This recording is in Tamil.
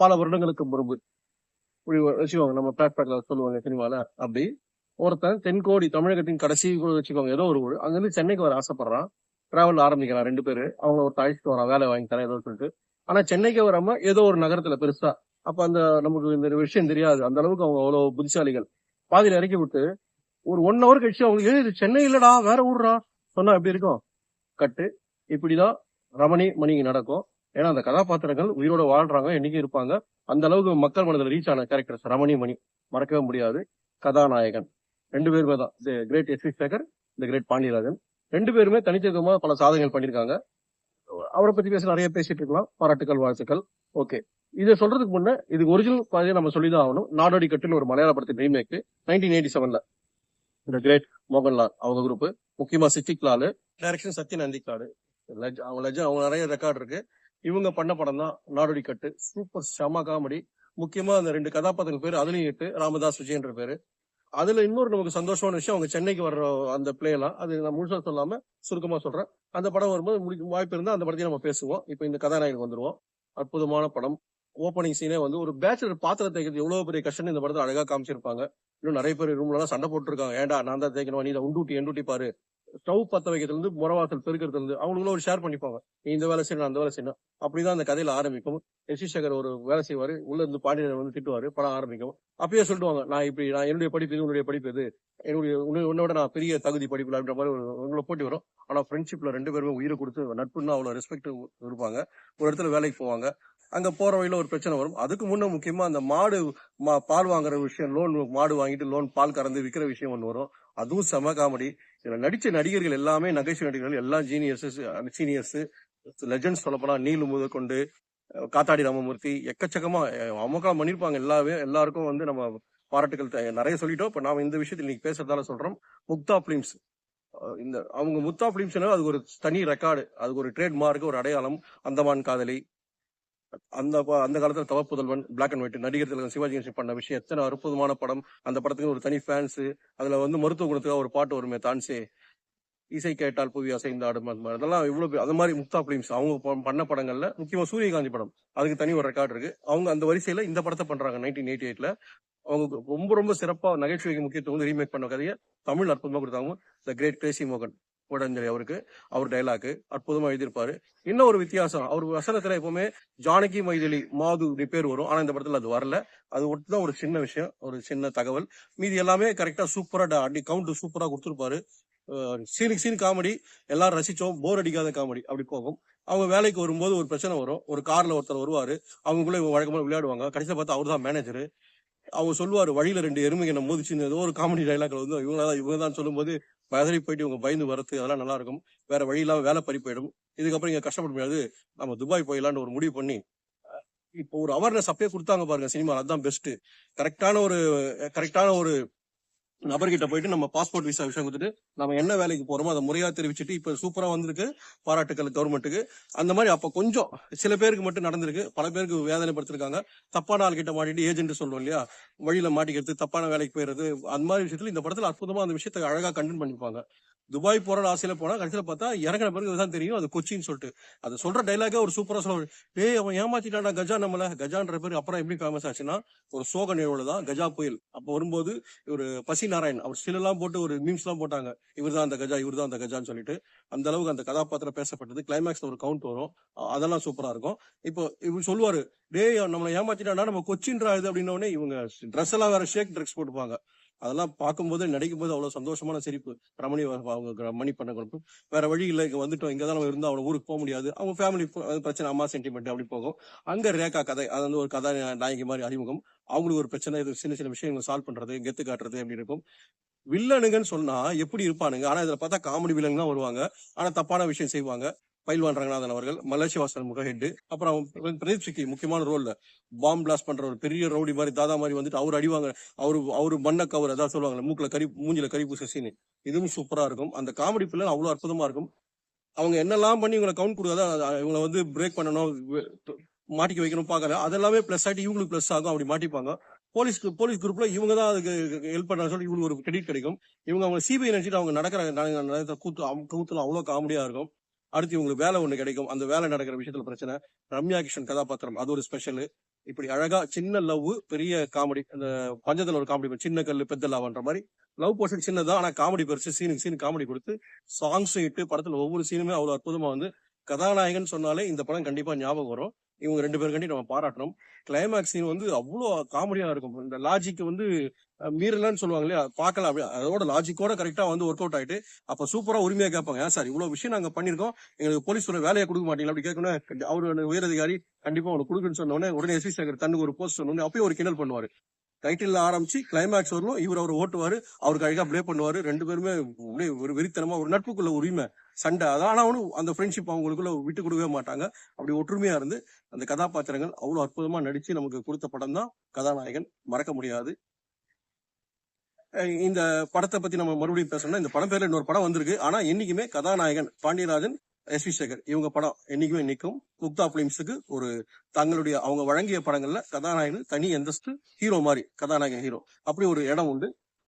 பல வருடங்களுக்கு முன்பு. இப்படி வச்சுக்கோங்க நம்ம பிளாட்ஃபார்ம்ல சொல்லுவாங்க சினிமால. அப்படி ஒருத்தன் தென்கோடி தமிழகத்தின் கடைசி கூட வச்சுக்கோங்க ஏதோ ஒரு ஊர். அங்கிருந்து சென்னைக்கு வர ஆசைப்படுறான். டிராவல் ஆரம்பிக்கிறான் ரெண்டு பேரு. அவங்க ஒரு அழைச்சிட்டு வரான் வேலை வாங்கி தரேன் ஏதோ சொல்லிட்டு. ஆனா சென்னைக்கு வராம ஏதோ ஒரு நகரத்துல பெருசா. அப்ப அந்த நமக்கு இந்த விஷயம் தெரியாது. அந்த அளவுக்கு அவங்க அவ்வளவு புத்திசாலிகள். பாதியில இறக்கி விட்டு ஒரு ஒன் ஹவர் கழிச்சு அவங்க இது சென்னை இல்லடா வேற ஊர்றா சொன்னா எப்படி இருக்கும்? கட்டு. இப்படிதான் ரமணி மணிக்கு நடக்கும். ஏன்னா அந்த கதாபாத்திரங்கள் உயிரோட வாழ்றாங்க என்றைக்கும் இருப்பாங்க. அந்த அளவுக்கு மக்கள் மனதில் ரீச் ஆன கேரக்டர்ஸ் ரமணி மணி. மறக்கவே முடியாது. கதாநாயகன். ரெண்டு பேருமே தான். கிரேட் எஸ் வி சேகர் இந்த கிரேட் பாண்டியராஜன். ரெண்டு பேருமே தனித்துவமா பல சாதனைகள் பண்ணியிருக்காங்க. அவரை பத்தி பேச நிறைய பேசிட்டு இருக்கலாம். பாராட்டுக்கள் வாழ்த்துக்கள். ஓகே இதை சொல்றதுக்கு முன்ன இது ஒரிஜினல் பாதையை நம்ம சொல்லிதான் ஆகணும். நாடோடி கட்டுன்னு ஒரு மலையாள படத்தின் ரீமேக் நைன்டீன் எயிட்டி செவன்ல இந்த கிரேட் மோகன்லால் அவங்க குரூப் முக்கியமா சித்திக் லாலு டைரக்ஷன் சத்யன் அந்திக்காடு லெஜ் அவங்க லஜ் அவங்க நிறைய ரெக்கார்ட் இருக்கு. இவங்க பண்ண படம் தான் நாடோடி கட்டு. சூப்பர் செம காமெடி முக்கியமா அந்த ரெண்டு கதாபாத்திரங்கள் பேர் அதுலயும் எட்டு ராமதாஸ் விஜயன்ற பேரு. அதுல இன்னொரு நமக்கு சந்தோஷமான விஷயம் அவங்க சென்னைக்கு வர்ற அந்த பிளே எல்லாம். அது நான் முழுசா சொல்லாம சுருக்கமா சொல்றேன். அந்த படம் வரும்போது முடிக்க வாய்ப்பு இருந்தா அந்த படத்தையும் நம்ம பேசுவோம். இப்போ இந்த கதாநாயகன் வந்துருவோம். அற்புதமான படம். ஓப்பனிங் சீனே வந்து ஒரு பேச்சுலர் பாத்திரம் தேய்க்கிறது எவ்வளவு பெரிய கஷ்டம் இந்த படத்தை அழகா காமிச்சிருப்பாங்க. இன்னும் நிறைய பேர் ரூம்ல எல்லாம் சண்டை போட்டுருக்காங்க. ஏன்டா நான் தான் தேய்க்கணும்? நீ உண்டூட்டி எண்டூட்டி பாரு. ஸ்டவ் பத்த வைக்கிறதுல இருந்து முறவாசல் பெருக்கிறதுல இருந்து அவங்களுக்குள்ள ஒரு ஷேர் பண்ணிப்பாங்க. நீ இந்த வேலை செய்யணும் அந்த வேலை செய்யணும். அப்படிதான் அந்த கதையில ஆரம்பிக்கும். எஸ் சேகர் ஒரு வேலை செய்வாரு. உள்ள இருந்து பாண்டியன் வந்து திட்டுவாரு. படம் ஆரம்பிக்கும். அப்பயே சொல்லுவாங்க நான் இப்படி நான் என்னுடைய படிப்பு இது உன்னுடைய படிப்பு இது. என்னுடைய உன்னோட நான் பெரிய தகுதி படிப்பு அப்படின்ற மாதிரி ஒரு- உங்களை போட்டி வரும். ஆனா ஃப்ரெண்ட்ஷிப்ல ரெண்டு பேருமே உயிரை கொடுத்து நட்புன்னு அவ்வளவு ரெஸ்பெக்ட் இருப்பாங்க. ஒரு இடத்துல வேலைக்கு போவாங்க. அங்க போற வழியில ஒரு பிரச்சனை வரும். அதுக்கு முன்ன முக்கியமா அந்த மாடு மா- பால் வாங்குற விஷயம் லோன் மாடு வாங்கிட்டு லோன் பால் கறந்து விக்கிற விஷயம் ஒன்று வரும். அதுவும் செம காமெடி இதுல நடிச்ச நடிகர்கள் எல்லாமே நகைச்சுவை நடிகர்கள் எல்லாம் ஜீனியர்ஸஸ் சீனியர்ஸ் லெஜண்ட்ஸ் சொல்லப்போனா நீல் முதற்கொண்டு கொண்டு காத்தாடி ராமமூர்த்தி எக்கச்சக்கமா அஹ் அமோகம் பண்ணிருப்பாங்க எல்லாமே எல்லாருக்கும் வந்து நம்ம பாராட்டுகள் த- நிறைய சொல்லிட்டோம். இப்ப நாம இந்த விஷயத்தில் இன்னைக்கு பேசுறதால சொல்றோம். முக்தா பிலிம்ஸ் இந்த அவங்க முக்தா பிலிம்ஸ் அது ஒரு தனி ரெக்கார்டு அதுக்கு ஒரு ட்ரேட் மார்க் ஒரு அடையாளம் அந்தமான் காதலி அந்த அந்த காலத்துல தவப்புதல்வன் பிளாக் அண்ட் ஒயிட் நடிகர் திலகம் சிவாஜி கணேசன் பண்ண விஷயம். எத்தனை அற்புதமான படம். அந்த படத்துக்கு ஒரு தனி ஃபேன்ஸ் அதுல வந்து மருத்துவ குணத்துக்காக ஒரு பாட்டு வருமே தான்சே. இசை கேட்டால் புவி அசைந்தாடும் அந்த மாதிரி. அதெல்லாம் இவ்வளவு அது மாதிரி முக்தா பிலிம்ஸ். அவங்க ப- பண்ண படங்கள்ல முக்கியமா சூரியகாந்தி படம். அதுக்கு தனி ஒரு ரெக்கார்ட் இருக்கு. அவங்க அந்த வரிசையில இந்த படத்தை பண்றாங்க நைன்டீன் எயிட்டி எயிட்ல அவங்க ரொம்ப ரொம்ப சிறப்பா நகைச்சுவைக்கு முக்கியத்துவம் ரீமேக் பண்ண கதையை தமிழ் அற்புதமா கொடுத்தாங்க. த கிரேட் கிரேசி மோகன் கோடஞ்சலி அவருக்கு அவர் டைலாக்கு அற்புதமா எழுதியிருப்பாரு. இன்னும் ஒரு வித்தியாசம் அவர் வசனத்துல எப்பவுமே ஜானகி மைதிலி மாது ரிப்பேர் வரும். ஆனா இந்த படத்துல அது வரல. அது ஒட்டு தான் ஒரு சின்ன விஷயம் ஒரு சின்ன தகவல். மீதி எல்லாமே கரெக்டா சூப்பரா அடி கவுண்ட் சூப்பரா கொடுத்துருப்பாரு. சீனுக்கு சீன் காமெடி எல்லாரும் ரசிச்சோம். போர் அடிக்காத காமெடி அப்படி போகும். அவங்க வேலைக்கு வரும்போது ஒரு பிரச்சனை வரும். ஒரு கார்ல ஒருத்தர் வருவாரு. அவங்களுக்குள்ள இவங்க வழக்கமாக விளையாடுவாங்க. கடைசியை பார்த்தா அவர் தான் மேனேஜரு அவங்க சொல்லுவாரு வழியில ரெண்டு எருமைங்க என்ன மோதிச்சு ஏதோ ஒரு காமெடி டைலாக்ல வந்து இவங்க தான் இவங்க தான் சொல்லும்போது பதறி போயிட்டு இவங்க பயந்து வரத்து அதெல்லாம் நல்லா இருக்கும் வேற வழி இல்லாமல் வேலை பறி போயிடும். இதுக்கப்புறம் இங்க கஷ்டப்பட முடியாது. நம்ம துபாய் போயிடலான்னு ஒரு முடிவு பண்ணி இப்போ ஒரு அவேர்னஸ் அப்படியே கொடுத்தாங்க பாருங்க சினிமா. அதுதான் பெஸ்ட் கரெக்டான ஒரு கரெக்டான ஒரு நபர்கிட்ட போயிட்டு நம்ம பாஸ்போர்ட் விசா விஷயம் கொடுத்துட்டு நம்ம என்ன வேலைக்கு போறோமோ அதை முறையா தெரிவிச்சுட்டு இப்ப சூப்பரா வந்திருக்கு பாராட்டுக்கள் கவர்மெண்ட்டுக்கு அந்த மாதிரி அப்ப கொஞ்சம் சில பேருக்கு மட்டும் நடந்திருக்கு பல பேருக்கு வேதனைப்படுத்திருக்காங்க. தப்பான ஆள்கிட்ட மாட்டிட்டு ஏஜென்ட் சொல்லுவோம் இல்லையா? வழியில மாட்டிக்கிறது தப்பான வேலைக்கு போயிடுறது அந்த மாதிரி விஷயத்துல இந்த படத்துல அற்புதமா அந்த விஷயத்தை அழகா கண்டென்ட் பண்ணிருப்பாங்க. துபாய் போற ஆசையில போனா கடைசியில பார்த்தா இறங்குற பிறகு இதுதான் தெரியும். அது கொச்சின்னு சொல்லிட்டு. அது சொல்ற டைலாக ஒரு சூப்பரா சொல்ல டேய் அவன் ஏமாத்திட்டான்டா கஜா நம்மள. கஜான்ற பேர் அப்புறம் எப்படி ஃபேமஸ் ஆச்சுன்னா ஒரு சோக நிகழ்வுல தான் கஜா புயல். அப்ப வரும்போது ஒரு பசி நாராயண் அவர் ஸ்டில் எல்லாம் போட்டு ஒரு மீம்ஸ் எல்லாம் போட்டாங்க. இவர்தான் அந்த கஜா இவர்தான் அந்த கஜான்னு சொல்லிட்டு. அந்த அளவுக்கு அந்த கதாபாத்திரம் பேசப்பட்டது. கிளைமேக்ஸ்ல ஒரு கவுண்ட் வரும். அதெல்லாம் சூப்பரா இருக்கும். இப்போ இவர் சொல்லுவாரு டேய் நம்மளை ஏமாத்திட்டானா நம்ம கொச்சின்றா இது அப்படின்ன இவங்க ட்ரெஸ் எல்லாம் வேற ஷேக் ட்ரெஸ் போட்டுப்பாங்க. அதெல்லாம் பார்க்கும்போது நடிக்கும் போது அவ்வளவு சந்தோஷமான சிரிப்பு. ரமணி அவங்க மணி பண்ண கொடுப்பு வேற வழி இல்லை இங்க வந்துட்டோம். இங்க தான் நம்ம இருந்தா அவங்க ஊருக்கு போக முடியாது. அவங்க ஃபேமிலி பிரச்சனை அம்மா சென்டிமெண்ட் அப்படி போகும். அங்க ரேகா கதை அது வந்து ஒரு கதை நாயகி மாதிரி அறிமுகம். அவங்களுக்கு ஒரு பிரச்சனை இது சின்ன சின்ன விஷயங்களை சால்வ் பண்றது கெத்து காட்டுறது அப்படி இருக்கும். வில்லனுங்கன்னு சொன்னா எப்படி இருப்பானுங்க? ஆனா இதுல பார்த்தா காமெடி வில்லன் தான் வருவாங்க. ஆனா தப்பான விஷயம் செய்வாங்க. பயில்வான் ரங்கநாதன் அவர்கள் மலேசிய வாசன் முக ஹெட் அப்புறம் பிரதீப் சிக்கி முக்கியமான ரோல்ல. பாம் பிளாஸ்ட் பண்ற ஒரு பெரிய ரவுடி மாதிரி தாதா மாதிரி வந்துட்டு அவர் அடிவாங்க அவரு அவரு மண்ண கவர் அதாவது சொல்லுவாங்க மூக்கில் கறி மூஞ்சில கறி பூச சீனு இதுவும் சூப்பரா இருக்கும். அந்த காமெடி பிள்ளை அவ்வளவு அற்புதமா இருக்கும். அவங்க என்னெல்லாம் பண்ணி இவங்களை கவுண்ட் கொடுக்காத இவங்களை வந்து பிரேக் பண்ணணும் மாட்டிக்க வைக்கணும் பார்க்கல. அதெல்லாமே பிளஸ் ஆகிட்டு இவங்களுக்கு பிளஸ் ஆகும் அப்படி மாட்டிப்பாங்க. போலீஸ் போலீஸ் குரூப்ல இவங்க தான் அதுக்கு ஹெல்ப் பண்ண சொல்லி இவங்களுக்கு ஒரு கிரெடிட் கிடைக்கும். இவங்க அவங்க சிபிஐ நினைச்சிட்டு அவங்க நடக்கிற நட- கூத்து அவங்க கூத்துல அவ்வளவு காமெடியா இருக்கும். அடுத்து இவங்களுக்கு வேலை ஒன்று கிடைக்கும். அந்த வேலை நடக்கிற விஷயத்துல பிரச்சனை. ரம்யா கிஷன் கதாபாத்திரம். அது ஒரு ஸ்பெஷலு இப்படி அழகா சின்ன லவ் பெரிய காமெடி அந்த பஞ்சத்தில் ஒரு காமெடி சின்ன கல்லு பெத்த லவ்ன்ற மாதிரி லவ் போர்ஷன் சின்னதா ஆனா காமெடி பெருசு சீனுக்கு சீன் காமெடி கொடுத்து சாங்ஸ் இட்டு படத்துல ஒவ்வொரு சீனுமே அவ்வளவு அற்புதமா வந்து கதாநாயகன் சொன்னாலே இந்த படம் கண்டிப்பா ஞாபகம் வரும். இவங்க ரெண்டு பேரும் கண்டி நம்ம பாராட்டணும். கிளைமேக்ஸ் சீன் வந்து அவ்வளோ காமெடியா இருக்கும். இந்த லாஜிக் வந்து மீறலன்னு சொல்லுவாங்க இல்லையா? பார்க்கலாம். அதோட லாஜிக்கோட கரெக்டா வந்து ஒர்க் அவுட் ஆயிட்டு அப்ப சூப்பரா உரிமையா கேட்பாங்க. ஏன் சார் இவ்வளவு விஷயம் நாங்க பண்ணிருக்கோம் எங்களுக்கு போலீஸ் ஒரு வேலையை கொடுக்க மாட்டீங்களா? அப்படி கேட்கணும் அவரு உயரதிகாரி கண்டிப்பா அவனுக்கு கொடுக்குன்னு சொன்னோடனே உடனே எஸ்வி சேகர் தன்னுக்கு ஒரு போஸ்ட் சொன்ன உடனே அப்பயும் ஒரு கிண்டல் பண்ணுவாரு. டைட்டில் ஆரம்பிச்சு கிளைமேக்ஸ் வரலும் இவர் அவர் ஓட்டுவாரு. அவருக்கு அழகா ப்ளே பண்ணுவாரு. ரெண்டு பேருமே அப்படியே ஒரு வெறித்தனமா ஒரு நட்புக்குள்ள உரிமை சண்டை. அதான் ஆனா அந்த ஃப்ரெண்ட்ஷிப் அவங்களுக்குள்ள விட்டு கொடுக்கவே மாட்டாங்க. அப்படி ஒற்றுமையா இருந்து அந்த கதாபாத்திரங்கள் அவ்வளவு அற்புதமா நடிச்சு நமக்கு கொடுத்த படம் தான் கதாநாயகன். மறக்க முடியாது. இந்த படத்தை பத்தி நம்ம மறுபடியும் பேசணும்னா இந்த படம் பேர்ல இன்னொரு படம் வந்திருக்கு. ஆனா என்னைக்குமே கதாநாயகன் பாண்டியராஜன் எஸ் வி சேகர் இவங்க படம் என்னைக்குமே நிற்கும். முக்தா பிலிம்ஸுக்கு ஒரு தங்களுடைய அவங்க வழங்கிய படங்கள்ல கதாநாயகன் தனி எந்தஸ்து ஹீரோ மாதிரி கதாநாயகன் ஹீரோ அப்படி ஒரு இடம் உண்டு.